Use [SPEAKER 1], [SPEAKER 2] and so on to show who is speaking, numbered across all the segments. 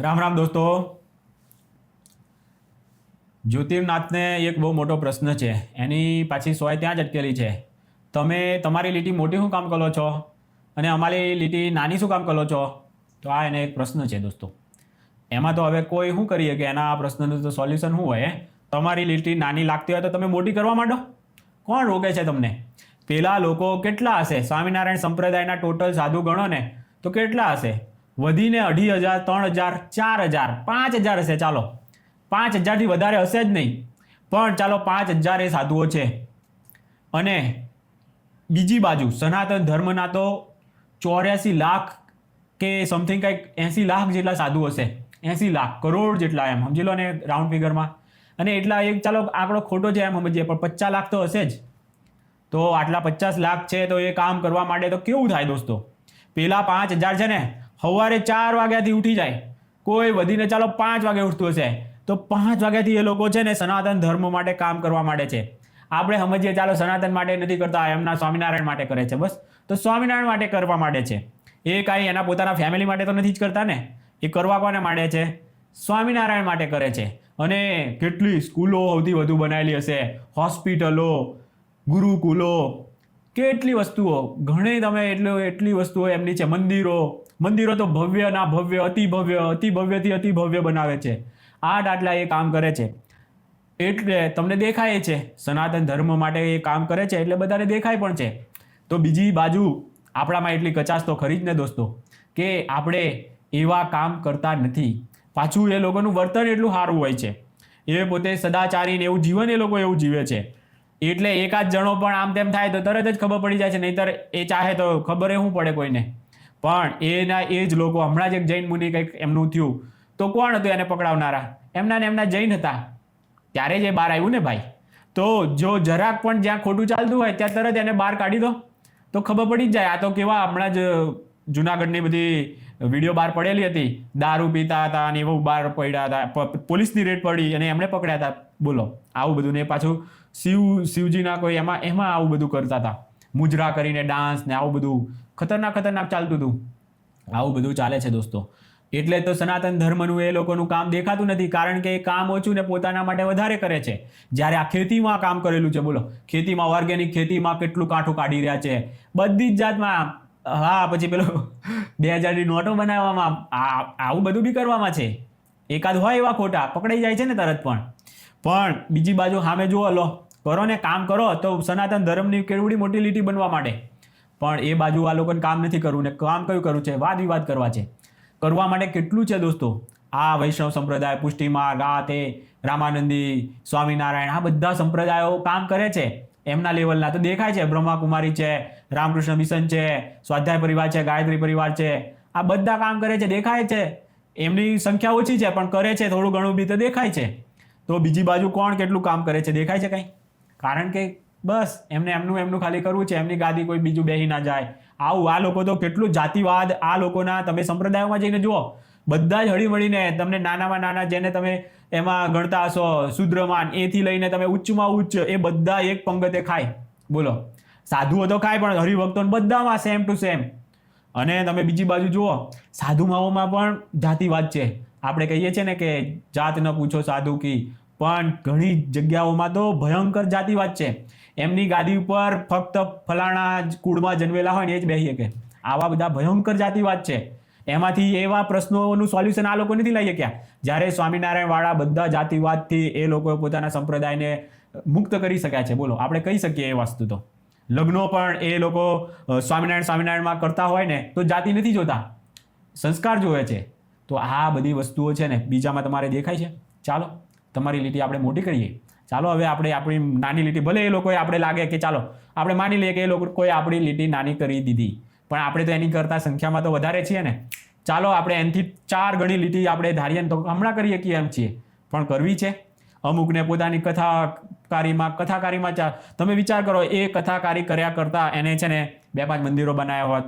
[SPEAKER 1] રામ રામ દોસ્તો. જ્યોતિર્નાથને એક બહુ મોટો પ્રશ્ન છે. એની પાછી સોય ત્યાં જ અટકેલી છે. તમે, તમારી લીટી મોટી શું કામ કરો છો? અને અમારી લીટી નાની શું કામ કરો છો? તો આ એને એક પ્રશ્ન છે દોસ્તો. એમાં તો હવે કોઈ શું કરીએ કે એના આ પ્રશ્નનું તો સોલ્યુશન શું હોય? તમારી લીટી નાની લાગતી હોય તો તમે મોટી કરવા માંડો. કોણ રોકે છે તમને? પેલા લોકો કેટલા હશે? સ્વામિનારાયણ સંપ્રદાયના ટોટલ સાધુ ગણો ને તો કેટલા હશે? વધીને અઢી હજાર, ત્રણ હજાર, ચાર હજાર, પાંચ હજાર હશે, ચાલો. પાંચ હજારથી વધારે હશે જ નહીં. પણ ચાલો, પાંચ હજાર એ સાધુઓ છે. અને બીજી બાજુ, સનાતન ધર્મના તો ચોર્યાસી લાખ કે સમથિંગ કંઈક એંસી લાખ જેટલા સાધુ હશે. એંસી લાખ, કરોડ જેટલા એમ, સમજી લો ને રાઉન્ડ ફિગરમાં અને એટલા એક, ચાલો, આંકડો ખોટો છે એમ સમજીએ, પણ પચાસ લાખ તો હશે જ. તો આટલા પચાસ લાખ છે તો એ કામ કરવા માટે તો કેવું થાય દોસ્તો? પેલા પાંચ હજાર છે ને સવારે ચાર વાગ્યાથી ઉઠી જાય. કોઈ વધીને ચાલો પાંચ વાગે ઉઠતું હશે. તો પાંચ વાગ્યાથી એ લોકો છે ને સનાતન ધર્મ માટે કામ કરવા માંડે છે. આપણે સમજીએ ચાલો સનાતન માટે નથી કરતા, એમના સ્વામિનારાયણ માટે કરે છે બસ. તો સ્વામિનારાયણ માટે કરવા માંડે છે. એ કાંઈ એના પોતાના ફેમિલી માટે તો નથી જ કરતા ને? એ કરવા કોને માંડે છે? સ્વામિનારાયણ માટે કરે છે. અને કેટલી સ્કૂલો સૌથી વધુ બનાવેલી હશે. હોસ્પિટલો, ગુરુકુલો, કેટલી વસ્તુઓ. ઘણી તમે એટલું એટલી વસ્તુઓ એમની છે. મંદિરો મંદિરો તો ભવ્ય ના ભવ્ય, અતિ ભવ્ય, અતિ ભવ્યથી અતિ ભવ્ય બનાવે છે. આઠ આટલા એ કામ કરે છે. એટલે તમને દેખાય છે, સનાતન ધર્મ માટે એ કામ કરે છે, એટલે બધાને દેખાય પણ છે. તો બીજી બાજુ આપણામાં એટલી કચાશ તો ખરી જ ને દોસ્તો, કે આપણે એવા કામ કરતા નથી. પાછું એ લોકોનું વર્તન એટલું સારું હોય છે. એ પોતે સદાચારીને એવું જીવન એ લોકો એવું જીવે છે. એટલે એકાદ જણો પણ આમ તેમ થાય તો તરત જ ખબર પડી જાય છે, નહીતર એ ચાહે તો ખબર શું પડે કોઈને. પણ એના એ જ લોકો હમણાં જ એક જૈન મુનિ કંઈક એમનું થયું. તો કોણ હતું એને પકડાવનારા? એમના ને એમના જૈન હતા. ત્યારે જ એ બહાર આવ્યું ને ભાઈ? તો જો જરાક પણ જ્યાં ખોટું ચાલતું હોય ત્યાં તરત એને બહાર કાઢી દો. તો ખબર પડી જ જાય. આ તો કેવા હમણાં જ જુનાગઢની બધી વીડિયો બહાર પડેલી હતી. દારૂ પીતા હતા અને એવું બહાર પડ્યા હતા. પોલીસની રેડ પડી અને એમણે પકડ્યા હતા. બોલો, આવું બધું ને પાછું શિવ, શિવજીના કોઈ એમાં એમાં આવું બધું કરતા હતા. મુજરા કરીને ડાન્સ ને આવું બધું ખતરનાક ખતરનાક ચાલતું હતું. આવું બધું ચાલે છે દોસ્તો. એટલે તો સનાતન ધર્મનું એ લોકોનું કામ દેખાતું નથી, કારણ કે એ કામ ઓછું ને પોતાના માટે વધારે કરે છે. જ્યારે આ ખેતીમાં કામ કરેલું છે, બોલો. ખેતીમાં, ઓર્ગેનિક ખેતીમાં કેટલું કાઠું કાઢી રહ્યા છે. બધી જ જાતમાં, હા, પછી પેલો બે હજારની નોટો બનાવવામાં આવું બધું બી કરવામાં છે. એકાદ હોય એવા ખોટા, પકડાઈ જાય છે ને તરત પણ. પણ બીજી બાજુ સામે જુઓ, લો. કરો ને કામ કરો, તો સનાતન ધર્મની કેવડી મોટી લીટી બનવા માટે પણ એ બાજુ આ લોકોને કામ નથી કરવું ને કામ કયું કરવું છે? વાદ વિવાદ કરવા છે. કરવા માટે કેટલું છે દોસ્તો? આ વૈષ્ણવ સંપ્રદાય પુષ્ટિમાર્ગ આ તે રામાનંદી, સ્વામિનારાયણ, આ બધા સંપ્રદાયો કામ કરે છે. એમના લેવલના તો દેખાય છે. બ્રહ્માકુમારી છે, રામકૃષ્ણ મિશન છે, સ્વાધ્યાય પરિવાર છે, ગાયત્રી પરિવાર છે. આ બધા કામ કરે છે, દેખાય છે. એમની સંખ્યા ઓછી છે, પણ કરે છે, થોડું ઘણું બી તો દેખાય છે. તો બીજી બાજુ કોણ કેટલું કામ કરે છે, દેખાય છે કંઈ? કારણ કે બસ, એમને એમનું એમનું ખાલી કરવું છે, એમની ગાદી કોઈ બીજું બેહી ના જાય. આવું, આ લોકો તો કેટલું જાતિવાદ, આ લોકોના, તમે સંપ્રદાયોમાં જઈને જુઓ. બધા જ હળીમળીને તમને નાનામાં નાના જેને તમે એમાં ગણતા હશો, શુદ્રમાન, એથી લઈને તમે ઉચ્ચમાં ઉચ્ચ, એ બધા એક પંગતે ખાય. બોલો. સાધુઓ તો ખાય પણ હરિભક્તો બધામાં સેમ ટુ સેમ અને તમે બીજી બાજુ જુઓ, સાધુમાઓમાં પણ જાતિવાદ છે. આપણે કહીએ છીએ ને કે જાત ન પૂછો સાધુ કી. પણ ઘણી જગ્યાઓમાં તો ભયંકર જાતિવાદ છે. એમની ગાદી ઉપર ફક્ત ફલાણા કુળમાં જન્મેલા હોય ને એ જ બેસી શકે. આવા બધા ભયંકર જાતિવાદ છે. એમાંથી એવા પ્રશ્નોનું સોલ્યુશન આ લોકો નથી લઈ શક્યા. જ્યારે સ્વામિનારાયણ વાળા બધા જાતિવાદથી એ લોકો પોતાના સંપ્રદાયને મુક્ત કરી શક્યા છે. બોલો, આપણે કહી શકીએ એ વસ્તુ તો. લગ્નો પણ એ લોકો સ્વામિનારાયણ સ્વામિનારાયણમાં કરતા હોય ને તો જાતિ નથી જોતા. સંસ્કાર જોવે છે. તો આ બધી વસ્તુઓ છે ને બીજામાં તમારે દેખાય છે. ચાલો. તમારી લીટી આપણે મોટી કરીએ. ચાલો હવે આપણે આપણી નાની લીટી, ભલે એ લોકોએ આપણે લાગે કે ચાલો, આપણે માની લઈએ કે એ લોકોએ આપણી લીટી નાની કરી દીધી. પણ આપણે તો એની કરતાં સંખ્યામાં તો વધારે છીએ ને. ચાલો આપણે એનથી ચાર ગણી લીટી આપણે ધારીએ તો હમણાં કરીએ કે એમ છીએ. પણ કરવી છે? અમુકને પોતાની કથાકારીમાં કથાકારીમાં ચા, તમે વિચાર કરો, એ કથાકારી કર્યા કરતાં એને છે ને બે પાંચ મંદિરો બનાવ્યા હોત.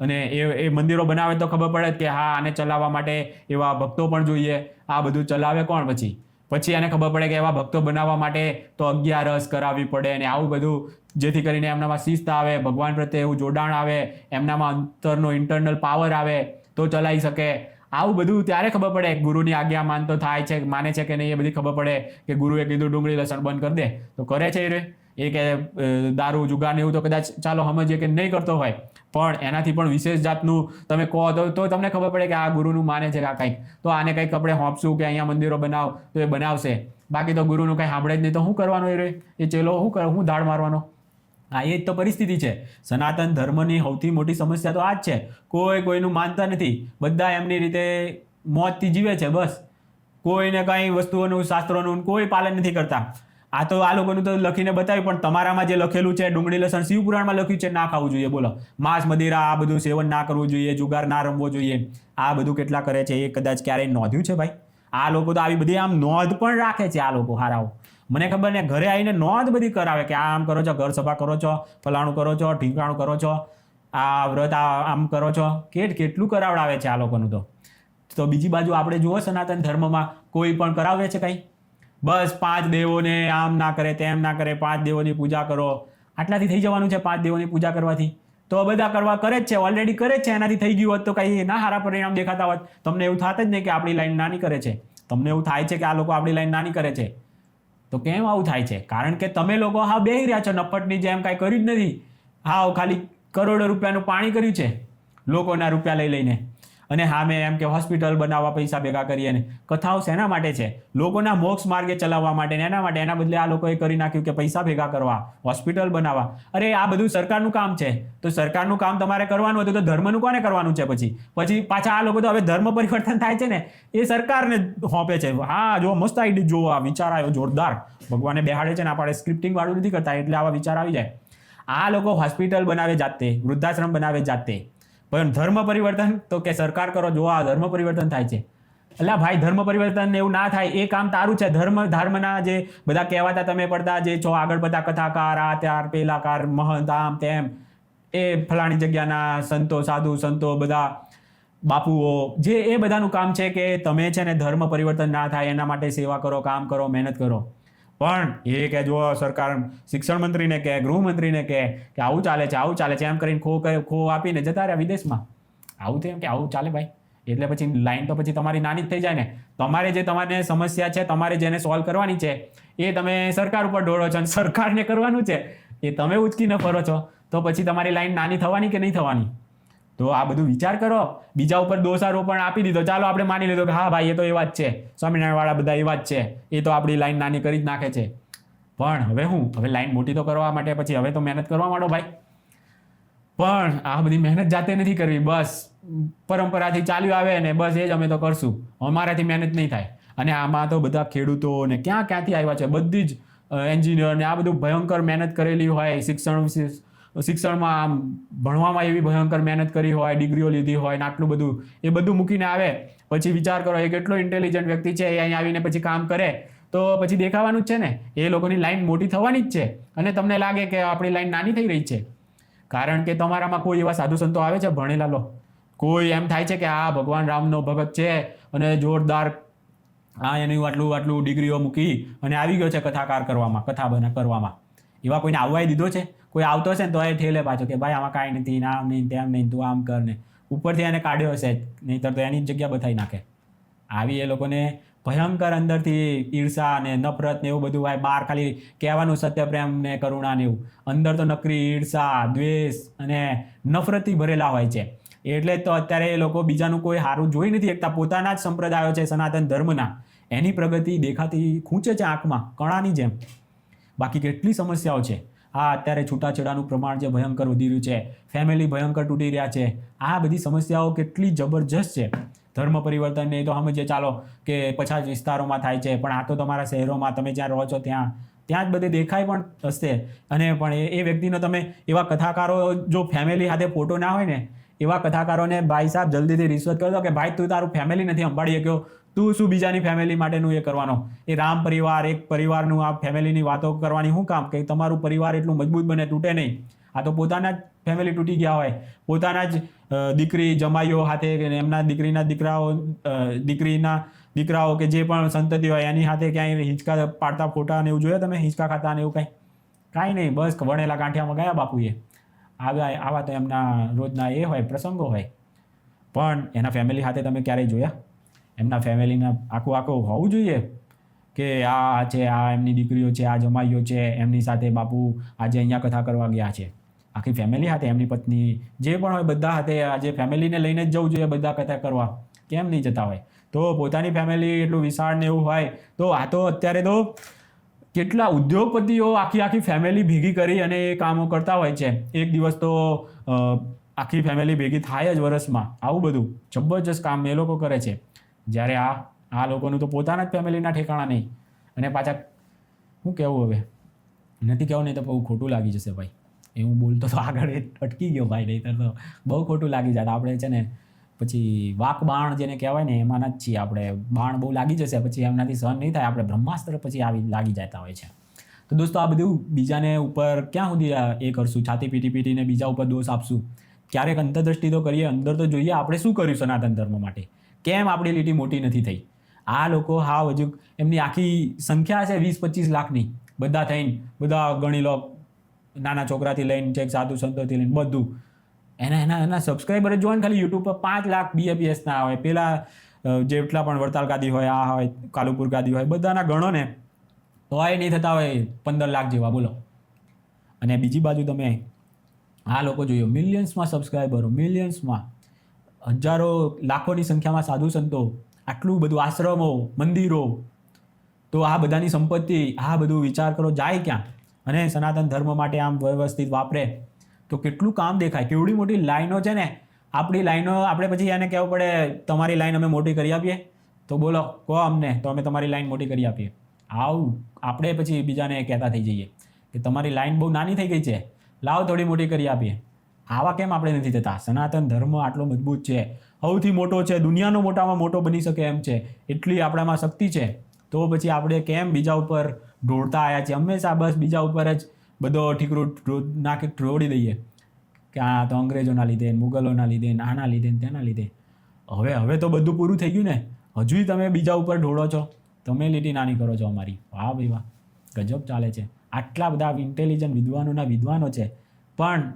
[SPEAKER 1] અને એ એ મંદિરો બનાવે તો ખબર પડે કે હા, આને ચલાવવા માટે એવા ભક્તો પણ જોઈએ. આ બધું ચલાવે કોણ પછી? પછી એને ખબર પડે કે એવા ભક્તો બનાવવા માટે તો અગિયારસ કરાવવી પડે અને આવું બધું, જેથી કરીને એમનામાં શિસ્ત આવે, ભગવાન પ્રત્યે એવું જોડાણ આવે, એમનામાં અંતરનો ઇન્ટરનલ પાવર આવે, તો ચલાવી શકે. આવું બધું ત્યારે ખબર પડે. ગુરુની આજ્ઞા માનતો થાય છે, માને છે કે નહીં એ બધી ખબર પડે કે ગુરુએ કીધું ડુંગળી લસણ બંધ કરી દે. તો કરે છે એ એ કે દારૂ, જુગાર ને એવું તો કદાચ ચાલો સમજીએ કે નહીં કરતો હોય. પણ એનાથી પણ વિશેષ જાતનું તમે કહો તો તો તમને ખબર પડે કે આ ગુરુનું માને છે કે આ કંઈક. તો આને કંઈક આપણે હોંપશું કે અહીંયા મંદિરો બનાવ, તો એ બનાવશે. બાકી તો ગુરુનું કંઈ સાંભળે જ નહીં. તો શું કરવાનું એ રે? એ ચેલો શું કરે? શું દાળ મારવાનો? આ એ જ તો પરિસ્થિતિ છે. સનાતન ધર્મની સૌથી મોટી સમસ્યા તો આ જ છે. કોઈ કોઈનું માનતા નથી. બધા એમની રીતે મોતથી જીવે છે, બસ. કોઈને કાંઈ વસ્તુઓનું, શાસ્ત્રોનું કોઈ પાલન નથી કરતા. આ તો આ લોકોનું તો લખીને બતાવ્યું, પણ તમારામાં જે લખેલું છે, ડુંગળી, લસણ, શિવપુરાણમાં લખ્યું છે, ના ખાવું જોઈએ, બોલો. માંસ, મદિરા, આ બધું સેવન ના કરવું જોઈએ, જુગાર ના રમવો જોઈએ. આ બધું કેટલા કરે છે, એ કદાચ ક્યારેય નોંધ્યું છે ભાઈ? આ લોકો તો આવી બધી આમ નોંધ પણ રાખે છે, આ લોકો, હારાઓ. મને ખબર ને, ઘરે આવીને નોંધ બધી કરાવે કે આ આમ કરો છો, ઘર સભા કરો છો, ફલાણું કરો છો, ઢીંકાણું કરો છો, આ વ્રત આમ કરો છો. કેટ કેટલું કરાવડાવે છે આ લોકોનું તો? તો બીજી બાજુ આપણે જુઓ, સનાતન ધર્મમાં કોઈ પણ કરાવે છે કંઈ? બસ પાંચ દેવોને આમ ના કરે, તેમ ના કરે, પાંચ દેવોની પૂજા કરો. આટલાથી થઈ જવાનું છે પાંચ દેવોની પૂજા કરવાથી. તો બધા કરવા કરે જ છે ઓલરેડી કરે જ છે, એનાથી થઈ ગયું હોત તો કંઈ ના સારા પરિણામ દેખાતા હોત. તમને એવું થાત જ નહીં કે આપણી લાઈન નાની કરે છે. તમને એવું થાય છે કે આ લોકો આપણી લાઈન નાની કરે છે. તો કેમ આવું થાય છે? કારણ કે તમે લોકો હા બેહી રહ્યા છો નફટની જેમ કાંઈ કર્યું જ નથી. હા, ખાલી કરોડો રૂપિયાનું પાણી કર્યું છે, લોકોના રૂપિયા લઈ લઈને. અને હા, મેં એમ કે હોસ્પિટલ બનાવવા પૈસા ભેગા કરીએ ને. કથાઓ શેના માટે છે? લોકોના મોક્ષ માર્ગે ચલાવવા માટે એના માટે, એના બદલે આ લોકોએ કરી નાખ્યું કે પૈસા ભેગા કરવા હોસ્પિટલ બનાવવા. અરે, આ બધું સરકારનું કામ છે. તો સરકારનું કામ તમારે કરવાનું હતું તો ધર્મનું કોને કરવાનું છે પછી? પછી પાછા આ લોકો તો હવે ધર્મ પરિવર્તન થાય છે ને, એ સરકારને હોંપે છે. હા, જો મસ્ત આઈડી જો આ વિચાર આવ્યો, જોરદાર. ભગવાને બેહાડે છે ને, આપણે સ્ક્રિપ્ટિંગ વાળું નથી કરતા, એટલે આવા વિચાર આવી જાય. આ લોકો હોસ્પિટલ બનાવે જાતે, વૃદ્ધાશ્રમ બનાવે જાતે. પણ ધર્મ પરિવર્તન તો કે સરકાર કરો, જો આ ધર્મ પરિવર્તન થાય છે. એટલે ભાઈ, ધર્મ પરિવર્તન એવું ના થાય, એ કામ તારું છે. ધર્મ, ધર્મના જે બધા કહેવાતા તમે પડતા, જે છો આગળ બધા કથાકાર આ ત્યાર પેલાકાર, મહંત, આમ તેમ, એ ફલાણી જગ્યાના સંતો, સાધુ સંતો, બધા બાપુઓ, જે એ બધાનું કામ છે કે તમે છે ને ધર્મ પરિવર્તન ના થાય, એના માટે સેવા કરો, કામ કરો, મહેનત કરો. પણ એ કે જો સરકાર શિક્ષણ મંત્રીને કે, ગૃહમંત્રીને કે કે આવું ચાલે છે, આવું ચાલે છે, એમ કરીને ખો ખો આપીને જતા રહ્યા વિદેશમાં. આવું થયું કે, આવું ચાલે ભાઈ. એટલે પછી લાઈન તો પછી તમારી નાની જ થઈ જાય ને. તમારે જે તમારે સમસ્યા છે, તમારે જેને સોલ્વ કરવાની છે, એ તમે સરકાર ઉપર ઢોળો છો અને સરકારને કરવાનું છે, એ તમે ઉચકીને ફરો છો. તો પછી તમારી લાઈન નાની થવાની કે નહીં થવાની? તો આ બધું વિચાર કરો. બીજા ઉપર દોષારોપણ આપી દીધો. ચાલો આપણે માની લીધો કે હા ભાઈ, એ તો એવા જ છે. સ્વામિનારાયણવાળા બધા એવા જ છે. એ તો આપણી લાઈન નાની કરી જ નાખે છે. પણ હવે હું? હવે લાઈન મોટી તો કરવા માટે પછી હવે તો મહેનત કરવા માંડો ભાઈ. પણ આ બધી મહેનત જાતે નથી કરવી. બસ પરંપરાથી ચાલ્યું આવે ને બસ એ જ અમે તો કરશું. અમારાથી મહેનત નહીં થાય. અને આમાં તો બધા ખેડૂતો ને ક્યાં ક્યાંથી આવ્યા છે? બધી જ એન્જિનિયર ને આ બધું ભયંકર મહેનત કરેલી હોય, શિક્ષણ શિક્ષણમાં આમ ભણવામાં એવી ભયંકર મહેનત કરી હોય, ડિગ્રીઓ લીધી હોય ને આટલું બધું, એ બધું મૂકીને આવે, પછી વિચાર કરો, એ કેટલો ઇન્ટેલિજન્ટ વ્યક્તિ છે, એ અહીં આવીને પછી કામ કરે, તો પછી દેખાવાનું જ છે ને, એ લોકોની લાઈન મોટી થવાની જ છે, અને તમને લાગે કે આપણી લાઈન નાની થઈ રહી છે. કારણ કે તમારામાં કોઈ એવા સાધુ સંતો આવે છે? ભણેલા લો. કોઈ એમ થાય છે કે આ ભગવાન રામનો ભગત છે, અને જોરદાર આ એની આટલું આટલું ડિગ્રીઓ મૂકી, અને આવી ગયો છે કથાકાર કરવામાં કથા બના કરવામાં. એવા કોઈને આવવાય દીધો છે? કોઈ આવતો હશે ને તો એ ઠેલે પાછો કે ભાઈ, આમાં કાંઈ નથી આમ નહીં તેમ નહીં, તું આમ કર ને. ઉપરથી એને કાઢ્યો હશે, નહીંતર તો એની જગ્યા બતાવી નાખે. આવી એ લોકોને ભયંકર અંદરથી ઈર્ષા ને નફરત ને એવું બધું હોય બહાર ખાલી કહેવાનું સત્યપ્રેમ ને કરુણા ને એવું. અંદર તો નકરી ઈર્ષા, દ્વેષ અને નફરતથી ભરેલા હોય છે. એટલે જ તો અત્યારે એ લોકો બીજાનું કોઈ સારું જોઈ નથી એકતા પોતાના જ સંપ્રદાયો છે સનાતન ધર્મના. એની પ્રગતિ દેખાતી ખૂંચે છે આંખમાં, કણાની જેમ. બાકી કેટલી સમસ્યાઓ છે? આ અત્યારે છૂટાછેડાનું પ્રમાણ જે ભયંકર વધી રહ્યું છે ફેમિલી ભયંકર તૂટી રહ્યા છે, આ બધી સમસ્યાઓ કેટલી જબરજસ્ત છે? ધર્મ પરિવર્તન ને એ તો સમજીએ, ચાલો, કે પછાત વિસ્તારોમાં થાય છે, પણ આ તો તમારા શહેરોમાં, તમે જ્યાં રહો છો ત્યાં ત્યાં જ બધે દેખાય પણ હશે. અને પણ એ વ્યક્તિનો તમે એવા કથાકારો જો ફેમિલી સાથે ફોટો ના હોય ને એવા કથાકારોને ભાઈ સાહેબ જલ્દીથી રિશ્વત કરી દો કે ભાઈ તું તારું ફેમિલી નથી સંભાળી શક્યો. તું શું બીજાની ફેમિલી માટેનું એ કરવાનો? એ રામ પરિવાર, એક પરિવારનું આ ફેમિલીની વાતો કરવાની શું કામ? કે તમારું પરિવાર એટલું મજબૂત બને, તૂટે નહીં. આ તો પોતાના જ ફેમિલી તૂટી ગયા હોય. પોતાના જ દીકરી જમાઈઓ સાથે એમના દીકરીના દીકરાઓ દીકરીના દીકરાઓ કે જે પણ સંતતિ હોય એની સાથે ક્યાંય હિંચકા પાડતા ફોટા ને એવું જોયા તમે? હિંચકા ખાતા ને એવું કાંઈ? કાંઈ નહીં. બસ વણેલા ગાંઠિયામાં ગયા બાપુએ. આવ્યા આવા તો એમના રોજના એ હોય, પ્રસંગો હોય. પણ એના ફેમિલી સાથે તમે ક્યારેય જોયા? એમના ફેમિલીના આખું આખું હોવું જોઈએ કે આ છે, આ એમની દીકરીઓ છે, આ જમાઈઓ છે, એમની સાથે બાપુ આજે અહીંયા કથા કરવા ગયા છે. આખી ફેમિલી સાથે એમની પત્ની જે પણ હોય બધા સાથે આજે ફેમિલીને લઈને જ જવું જોઈએ બધા કથા કરવા. કેમ નહીં જતા હોય? તો પોતાની ફેમિલી એટલું વિશાળ ને એવું હોય તો આ તો અત્યારે તો કેટલા ઉદ્યોગપતિઓ આખી આખી ફેમિલી ભેગી કરી અને એ કામો કરતા હોય છે? એક દિવસ તો આખી ફેમિલી ભેગી થાય જ વર્ષમાં આવું બધું જબરજસ્ત કામ એ લોકો કરે છે. જ્યારે આ આ લોકોનું તો પોતાના જ ફેમિલીના ઠેકાણા નહીં. અને પાછા શું કહેવું હવે? નથી કહેવું નહીં તો બહુ ખોટું લાગી જશે ભાઈ. એ હું બોલતો તો આગળ અટકી ગયો ભાઈ નહીં તો બહુ ખોટું લાગી જાય આપણે છે ને પછી વાક બાણ જેને કહેવાય ને એમાંના જ છીએ આપણે. બાણ બહુ લાગી જશે, પછી એમનાથી સહન નહીં થાય. આપણે બ્રહ્માસ્ત્ર પછી આવી લાગી જતા હોય છે. તો દોસ્તો, આ બધું બીજાને ઉપર ક્યાં સુધી એ કરશું? છાતી પીટી પીટીને બીજા ઉપર દોષ આપશું? ક્યારેક અંતરદ્રષ્ટિ તો કરીએ, અંદર તો જોઈએ આપણે શું કર્યું સનાતન ધર્મ માટે? કેમ આપણી લીટી મોટી નથી થઈ? આ લોકો હા હજુ એમની આખી સંખ્યા છે વીસ પચીસ લાખની. બધા થઈને, બધા ગણી લો નાના છોકરાથી લઈને, છેક સાધુ સંતોથી લઈને બધું. એના એના એના સબસ્ક્રાઈબર જ ખાલી યુટ્યુબ પર પાંચ લાખ બીએપીએસ ના હોય. પેલા જેટલા પણ વડતાલ ગાદી હોય, આ હોય, કાલુપુર ગાદી હોય, બધાના ગણો ને તો એ નહીં થતા હોય પંદર લાખ જેવા, બોલો. અને બીજી બાજુ તમે આ લોકો જોયો મિલિયન્સમાં સબસ્ક્રાઈબરો મિલિયન્સમાં હજારો, લાખોની સંખ્યામાં સાધુ સંતો, આટલું બધું આશ્રમો, મંદિરો, તો આ બધાની સંપત્તિ, આ બધું વિચાર કરો, જાય ક્યાં? અને સનાતન ધર્મ માટે આમ વ્યવસ્થિત વાપરે. તો કેટલું કામ દેખાય? કેવડી મોટી લાઈનો છે ને, આપણી લાઈનો, આપણે પછી એને કહેવું પડે, તમારી લાઈન અમે મોટી કરી આપીએ. તો બોલો, કહો અમને, તો અમે તમારી લાઈન મોટી કરી આપીએ. આવું, આપણે પછી બીજાને કહેતા થઈ જઈએ કે તમારી લાઈન બહુ નાની થઈ ગઈ છે, લાવ થોડી મોટી કરી આપીએ. આવા કેમ આપણે નથી થતા? સનાતન ધર્મ આટલો મજબૂત છે, સૌથી મોટો છે, દુનિયાનો મોટામાં મોટો બની શકે એમ છે, એટલી આપણામાં શક્તિ છે. તો પછી આપણે કેમ બીજા ઉપર ઢોળતા આવ્યા છીએ? હંમેશા બસ બીજા ઉપર જ બધો ઠીકરું નાખી ઢોળી દઈએ. કે આ તો અંગ્રેજોના લીધે મુગલોના લીધે આના લીધે તેના લીધે. હવે હવે તો બધું પૂરું થઈ ગયું ને. હજુય તમે બીજા ઉપર ઢોળો છો. તમે લીટી નાની કરો છો અમારી. વાહ ભાઈ વાહ. ગજબ ચાલે છે. આટલા બધા ઇન્ટેલિજન્ટ વિદ્વાનોના વિદ્વાનો છે. પણ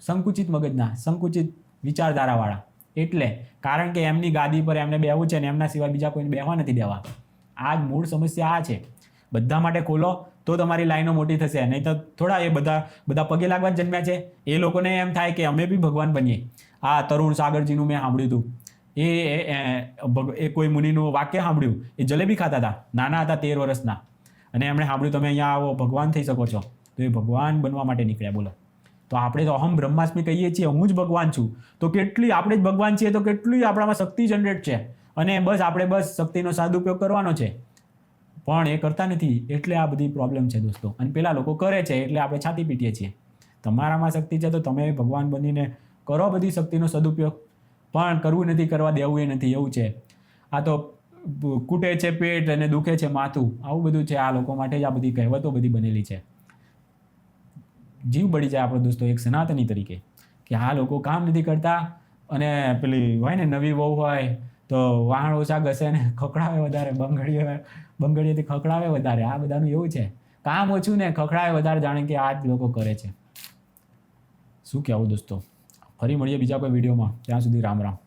[SPEAKER 1] સંકુચિત મગજના, સંકુચિત વિચારધારાવાળા. એટલે કારણ કે એમની ગાદી પર એમને બેહવું છે ને, એમના સિવાય બીજા કોઈને બેહવા નથી દેવા. આ જ મૂળ સમસ્યા આ છે. બધા માટે ખોલો, તો તમારી લાઈનો મોટી થશે. નહીં તો થોડા એ બધા બધા પગે લાગવા જન્મ્યા છે. એ લોકોને એમ થાય કે અમે બી ભગવાન બનીએ. આ તરુણ સાગરજીનું મેં સાંભળ્યું હતું. એ એ કોઈ મુનિનું વાક્ય સાંભળ્યું. એ જલેબી ખાતા હતા. નાના હતા તેર વર્ષના. અને એમણે સાંભળ્યું, તમે અહીંયા આવો, ભગવાન થઈ શકો છો. તો એ ભગવાન બનવા માટે નીકળ્યા, બોલો. તો આપણે તો અહમ બ્રહ્માસ્મી કહીએ છીએ, હું જ ભગવાન છું. તો કેટલી આપણે જ ભગવાન છીએ, તો કેટલી આપણામાં શક્તિ જનરેટ છે. અને બસ આપણે બસ શક્તિનો સદુપયોગ કરવાનો છે. પણ એ કરતા નથી, એટલે આ બધી પ્રોબ્લેમ છે દોસ્તો. અને પેલા લોકો કરે છે, એટલે આપણે છાતી પીટીએ છીએ. તમારામાં શક્તિ છે તો તમે ભગવાન બનીને કરો બધી શક્તિનો સદુપયોગ. પણ કરવું નથી, કરવા દેવું એ નથી, એવું છે. આ તો કૂટે છે પેટ અને દુખે છે માથું. આવું બધું છે, આ લોકો માટે જ આ બધી કહેવતો બધી બનેલી છે. જીવ બળી જાય આપણો દોસ્તો, એક સનાતની તરીકે. કે આ લોકો કામ નથી કરતા અને પેલી હોય ને નવી વહુ હોય તો વાહણ ઓછા ઘસે ને ખખડાવે વધારે, બંગડીઓ, બંગડીઓથી ખખડાવે વધારે. આ બધાનું એવું છે. કામ ઓછું ને ખખડાવે વધારે, જાણે કે આ જ લોકો કરે છે. શું કહેવું દોસ્તો? ફરી મળીએ બીજા કોઈ વિડીયોમાં. ત્યાં સુધી રામ રામ.